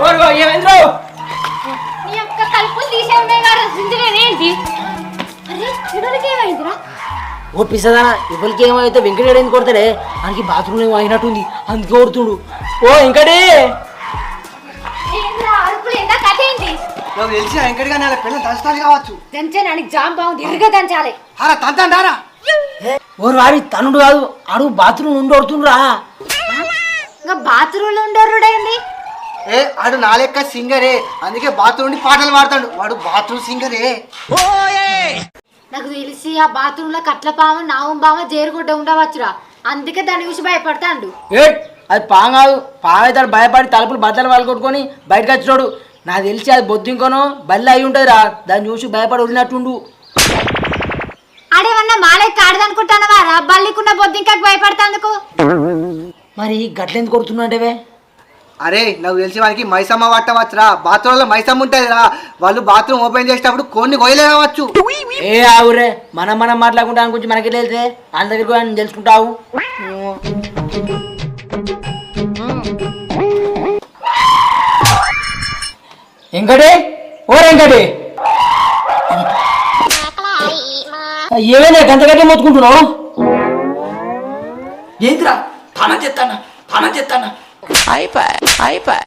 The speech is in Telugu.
ఓరుగో ఏమైందో నీ యొక్క కలుపులు తీసే ఉన్నాయి కదా సింజలేదేంటి అరే ఏమైందిరా ఓ పిసదానా ఇవ్వరికి ఏమైతే వెంకటేడు ఎందుకు కొడతాడే. ఆయనకి బాత్రూమ్ ఏమో అయినట్టుంది అందుకే కొడుతుండు ఓ నాకు తెలిసి వెంకటి గారి పిల్లలు దంచుతాను కావచ్చు. దంచే నానికి జామ్ బాగుంది ఇరుగా దంచాలి. అలా తంతండారా ఓరు వాడి తనుడు కాదు ఆడు బాత్రూమ్ నుండి కొడుతుండ్రా. ఇంకా బాత్రూంలో ఉండరుడేంది ఏ ఆడు నా లెక్క సింగరే. అందుకే బాత్రూమ్ నుండి పాటలు పాడతాడు. వాడు బాత్రూమ్ సింగరే. నాకు తెలిసి ఆ బాత్రూమ్లో కట్ల పామ నావం పామ జేరుగుడ్డ ఉండవచ్చురా. అందుకే దాని చూసి భయపడతాండు. ఏట్ అది పాం కాదు. పాం అయితే ఆడు భయపడి తలుపులు బద్దలు వాళ్ళు కొట్టుకొని బయటకు వచ్చినాడు. నాకు తెలిసి అది బొద్దింకోనో బల్లి అయి ఉంటుంది రా దాన్ని చూసి భయపడి వదిలినట్టుండు. ఆడేమన్నా మాలే కాడదనుకుంటానవా రా? బల్లికున్న బొద్దింకకు భయపడతాందుకు? మరి గట్లెందుకు కొడుతున్నట్టేవే అరే నాకు తెలిసి వానికి మైసమ్మ పట్టవచ్చురా బాత్రూంలో మైసమ్మ ఉంటుంది రా వాళ్ళు బాత్రూమ్ ఓపెన్ చేసేటప్పుడు కొన్ని గొయ్యలే కావచ్చు. ఏ ఆవురే మనం మనం మాట్లాడుకుంటా గురించి మనకి తెలితే వాళ్ళ దగ్గరికి పోయి ఆయన తెలుసుకుంటావు. ఇంకటి ఓ వెంకటి. ఏమైనా గంట గంట మొత్తుకుంటున్నావు? ఏంటిరా పనం చెత్తానా పనం చెత్తానా 海百合，海。